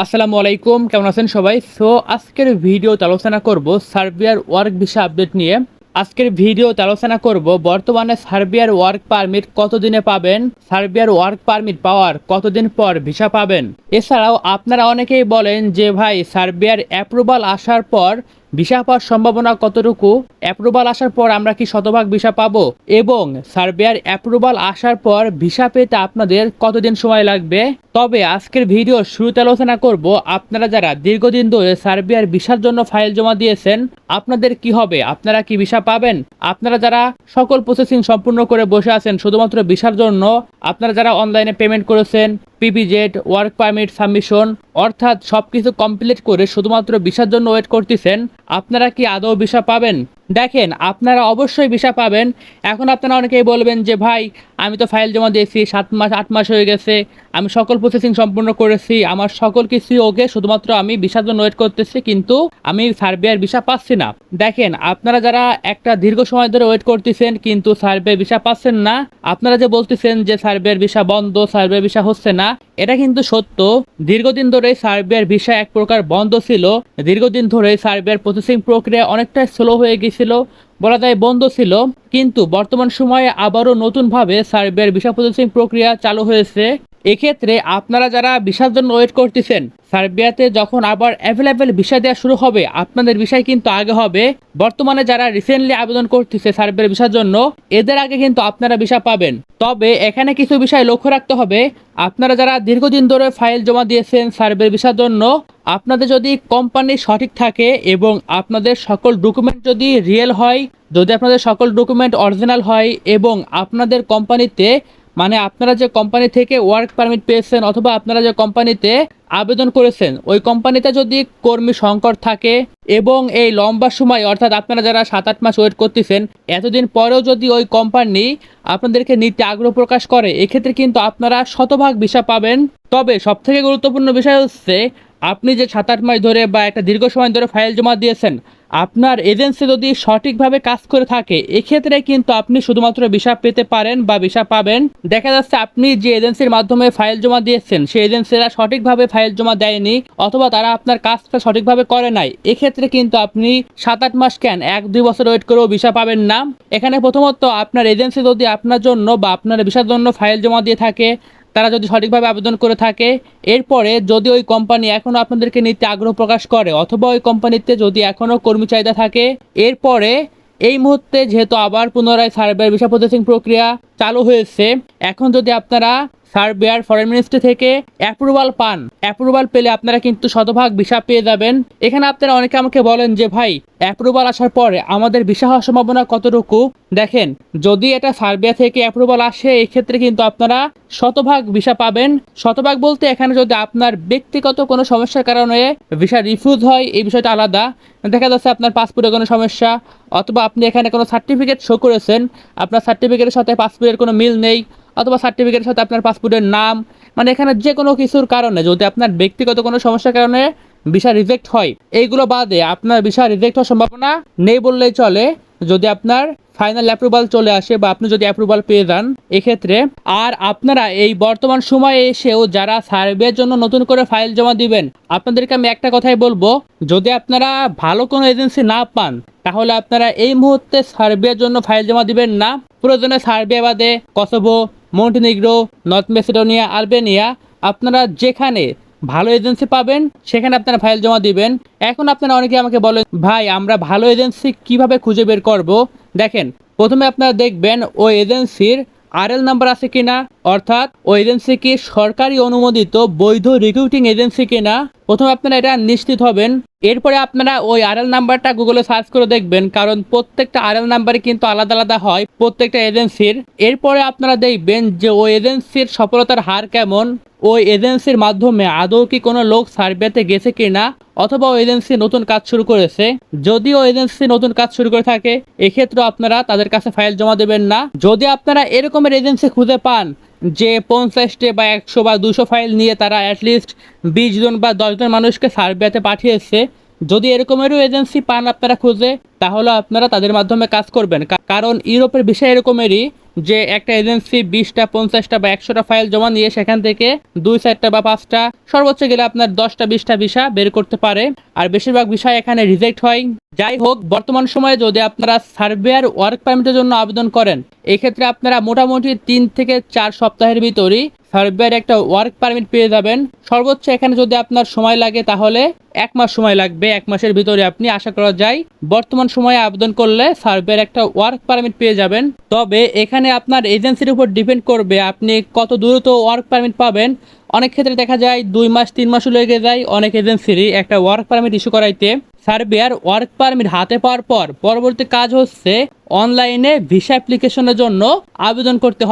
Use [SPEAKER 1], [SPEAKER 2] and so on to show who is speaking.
[SPEAKER 1] আসসালামু আলাইকুম, কেমন আছেন সবাই? সো আজকের ভিডিওতে আলোচনা করব সার্বিয়ার ওয়ার্ক ভিসা আপডেট নিয়ে। আজকের ভিডিওতে আলোচনা করব বর্তমানে সার্বিয়ার ওয়ার্ক পারমিট কতদিনে পাবেন, সার্বিয়ার ওয়ার্ক পারমিট পাওয়ার কতদিন পর ভিসা পাবেন? এছাড়াও আপনারা অনেকেই বলেন যে, ভাই, সার্বিয়ার অ্যাপ্রুভাল আসার পর ভিসা পাওয়ার সম্ভাবনা কতটুকু? অ্যাপ্রুভাল আসার পর আমরা কি শতভাগ ভিসা পাবো? এবং সার্বিয়ার অ্যাপ্রুভাল আসার পর ভিসা পেতে আপনাদের কতদিন সময় লাগবে? তবে আজকের ভিডিও শুরুতে আলোচনা করব আপনারা যারা দীর্ঘদিন ধরে সার্বিয়ার ভিসার জন্য ফাইল জমা দিয়েছেন, আপনাদের কি হবে? আপনারা কি ভিসা পাবেন? আপনারা যারা সকল প্রসেসিং সম্পূর্ণ করে বসে আছেন, শুধুমাত্র ভিসার জন্য, আপনারা যারা অনলাইনে পেমেন্ট করেছেন পিপিজেড ওয়ার্ক পারমিট সাবমিশন, অর্থাৎ সব কিছু কমপ্লিট করে শুধুমাত্র ভিসার জন্য ওয়েট করতেছেন, আপনারা কি আদৌ ভিসা পাবেন? দেখেন, আপনারা অবশ্যই ভিসা পাবেন। এখন আপনারা অনেকেই বলবেন যে, ভাই, আমি তো ফাইল জমা দিয়েছি, সাত মাস, আট মাস হয়ে গেছে, আমি সকল প্রসেসিং সম্পূর্ণ করেছি, আমার সকল কিছু ওকে শুধুমাত্র আমি ভিসার জন্য ওয়েট করতেছি, কিন্তু আমি সার্বিয়ার ভিসা পাচ্ছি না। দেখেন, আপনারা যারা একটা দীর্ঘ সময় ধরে ওয়েট করতেছেন, কিন্তু সার্বিয়ার ভিসা পাচ্ছেন না, আপনারা যে বলতেছেন যে, সার্বিয়ার ভিসা বন্ধ, সার্বিয়ার ভিসা হচ্ছে না, এটা কিন্তু সত্য। দীর্ঘদিন ধরে সার্বিয়ার ভিসা এক প্রকার বন্ধ ছিল। দীর্ঘদিন ধরে সার্বিয়ার প্রসেসিং প্রক্রিয়া অনেকটা স্লো হয়ে গেছিল বলা যায় বন্ধ ছিল। কিন্তু বর্তমান সময়ে আবারও নতুনভাবে সার্বিয়ার ভিসা প্রসেসিং প্রক্রিয়া চালু হয়েছে। এক্ষেত্রে আপনারা যারা ভিসার জন্য ওয়েট করতেছেন, সার্বিয়াতে যখন আবার অ্যাভেলেবেল ভিসা দেওয়া শুরু হবে, আপনাদের বিষয় কিন্তু আগে হবে। বর্তমানে যারা রিসেন্টলি আবেদন করতেছে সার্বিয়ার ভিসার জন্য, এদের আগে কিন্তু আপনারা ভিসা পাবেন। তবে এখানে কিছু বিষয় লক্ষ্য রাখতে হবে। আপনারা যারা দীর্ঘদিন ধরে ফাইল জমা দিয়েছেন সার্বিয়ার ভিসার জন্য, আপনাদের যদি কোম্পানি সঠিক থাকে এবং আপনাদের সকল ডকুমেন্ট যদি রিয়েল হয়, যদি আপনাদের সকল ডকুমেন্ট অরিজিনাল হয় এবং আপনাদের কোম্পানিতে মানে আপনারা যে কোম্পানি থেকে ওয়ার্ক পারমিট পেয়েছেন অথবা আপনারা যে কোম্পানিতে আবেদন করেছেন, ওই কোম্পানিতে যদি কর্মী সংকট থাকে এবং এই লম্বা সময়, অর্থাৎ আপনারা যারা সাত আট মাস ওয়েট করতেছেন, এতদিন পরেও যদি ওই কোম্পানি আপনাদেরকে নিতে আগ্রহ প্রকাশ করে, এক্ষেত্রে কিন্তু আপনারা শতভাগ ভিসা পাবেন। তবে সবথেকে গুরুত্বপূর্ণ বিষয় হচ্ছে আপনি যে সাত আট মাস ধরে বা একটা দীর্ঘ সময় ধরে ফাইল জমা দিয়েছেন, আপনার এজেন্সি যদি সঠিকভাবে কাজ করে থাকে, এক্ষেত্রে কিন্তু আপনি শুধুমাত্র ভিসা পেতে পারেন বা ভিসা পাবেন। দেখা যাচ্ছে আপনি যে এজেন্সির মাধ্যমে ফাইল জমা দিয়েছেন, সেই এজেন্সিরা সঠিকভাবে ফাইল জমা দেয়নি অথবা তারা আপনার কাজটা সঠিকভাবে করে নাই। এক্ষেত্রে কিন্তু আপনি সাত আট মাস কেন? এক, দুই বছর ওয়েট করেও ভিসা পাবেন না। এখানে প্রথমত আপনার এজেন্সি যদি আপনার জন্য বা আপনার ভিসার জন্য ফাইল জমা দিয়ে থাকে তারা যদি সঠিকভাবে আবেদন করে থাকে, এরপরে যদি ওই কোম্পানি এখনও আপনাদেরকে নিতে আগ্রহ প্রকাশ করে অথবা ওই কোম্পানিতে যদি এখনও কর্মী চাহিদা থাকে, এরপরে এই মুহূর্তে যেহেতু আবার পুনরায় সার্ভের ভিসা প্রসেসিং প্রক্রিয়া চালু হয়েছে, এখন যদি আপনারা সার্বিয়ার ফরেন মিনিস্ট্রি থেকে অ্যাপ্রুভাল পান। অ্যাপ্রুভাল পেলে আপনারা কিন্তু শতভাগ ভিসা পেয়ে যাবেন। এখানে আপনারা অনেকে আমাকে বলেন যে, ভাই অ্যাপ্রুভাল আসার পরে আমাদের ভিসা হওয়ার সম্ভাবনা কতটুকু? দেখেন, যদি এটা সার্বিয়া থেকে অ্যাপ্রুভাল আসে, এক্ষেত্রে কিন্তু আপনারা শতভাগ ভিসা পাবেন। শতভাগ বলতে এখানে যদি আপনার ব্যক্তিগত কোনো সমস্যার কারণে ভিসা রিফিউজ হয়, এই বিষয়টা আলাদা। দেখা যাচ্ছে আপনার পাসপোর্টে কোনো সমস্যা, অথবা আপনি এখানে কোনো সার্টিফিকেট শো করেছেন। আপনার সার্টিফিকেটের সাথে পাসপোর্টের কোনো মিল নেই। অথবা সার্টিফিকেটের সাথে আপনার পাসপোর্টের নাম মানে এখানে যে কোনো কিছুর কারণে, যদি আপনার ব্যক্তিগত কোনো সমস্যার কারণে ভিসা রিজেক্ট হয়, এইগুলো বাদে আপনার ভিসা রিজেক্ট হওয়ার সম্ভাবনা নেই বললেই চলে। যদি আপনার ফাইনাল অ্যাপ্রুভাল চলে আসে বা আপনি যদি অ্যাপ্রুভাল পেয়ে যান, এক্ষেত্রে আর আপনারা এই বর্তমান সময়ে এসেও যারা সার্ভের জন্য নতুন করে ফাইল জমা দিবেন, আপনাদেরকে আমি একটা কথাই বলব, যদি আপনারা ভালো কোনো এজেন্সি না পান, তাহলে আপনারা এই মুহূর্তে সার্বিয়ার জন্য ফাইল জমা দিবেন না। প্রয়োজনে সার্ভে বাদে, Kosovo Montenegro, North Macedonia Albania আপনারা যেখানে ভালো এজেন্সি পাবেন, সেখানে আপনারা ফাইল জমা দিবেন। এখন আপনারা অনেকে আমাকে বলেন, ভাই, আমরা ভালো এজেন্সি কীভাবে খুঁজে বের করব? দেখেন, প্রথমে আপনারা দেখবেন ওই এজেন্সির আরএল নাম্বার আছে কিনা, অর্থাৎ ওই এজেন্সি কি সরকারি অনুমোদিত বৈধ রিক্রুটিং এজেন্সি কিনা প্রথমে আপনারা এটা নিশ্চিত হবেন। এরপরে আপনারা ওই আরএল নাম্বারটা গুগলে সার্চ করে দেখবেন, কারণ প্রত্যেকটা আরএল নাম্বারে কিন্তু আলাদা আলাদা হয় প্রত্যেকটা এজেন্সির এরপরে আপনারা দেখবেন যে ওই এজেন্সির সফলতার হার কেমন, ওই এজেন্সির মাধ্যমে আদৌ কি কোনো লোক সার্ভেতে গেছে কি না অথবা ওই এজেন্সি নতুন কাজ শুরু করেছে। যদি ওই এজেন্সি নতুন কাজ শুরু করে থাকে এক্ষেত্রে আপনারা তাদের কাছে ফাইল জমা দেবেন না। যদি আপনারা এরকমের এজেন্সি খুঁজে পান যে পঞ্চাশটি বা একশো বা দুশো ফাইল নিয়ে তারা অ্যাটলিস্ট বিশ জন বা দশজন মানুষকে সার্ভেতে পাঠিয়েছে, যদি এরকমেরও এজেন্সি পান আপনারা খুঁজে, তাহলে আপনারা তাদের মাধ্যমে কাজ করবেন। কারণ ইউরোপের বিষয় এরকমেরই যে একটা এজেন্সি বিশটা, পঞ্চাশটা বা একশোটা ফাইল জমা নিয়ে সেখান থেকে দুই, চারটা বা পাঁচটা, সর্বোচ্চ গেলে আপনার দশটা, বিশটা ভিসা বের করতে পারে। আর বেশিরভাগ বিষয় এখানে রিজেক্ট হয়। যাই হোক, বর্তমান সময়ে যদি আপনারা সার্ভেয়ার ওয়ার্ক পারমিটের জন্য আবেদন করেন এক্ষেত্রে আপনারা মোটামুটি তিন থেকে চার সপ্তাহের ভিতরই সার্ভেয়ার একটা ওয়ার্ক পারমিট পেয়ে যাবেন। সর্বোচ্চ এখানে যদি আপনার সময় লাগে তাহলে এক মাস সময় লাগবে, এক মাসের ভিতরে আপনি আশা করা যায় বর্তমান সময়ে আবেদন করলে সার্ভেয়ার একটা ওয়ার্ক পারমিট পেয়ে যাবেন। তবে এখানে আপনার এজেন্সির উপর ডিপেন্ড করবে আপনি কত দ্রুত ওয়ার্ক পারমিট পাবেন। অনেক ক্ষেত্রে দেখা যায় দুই মাস, তিন মাসও লেগে যায় অনেক এজেন্সিরই একটা ওয়ার্ক পারমিট ইস্যু করাইতে। সার্ভেয়ার ওয়ার্ক পারমিট হাতে পাওয়ার পর পরবর্তী কাজ হচ্ছে অনলাইনে ভিসা অ্যাপ্লিকেশনের জন্য আবেদন করতে হবে।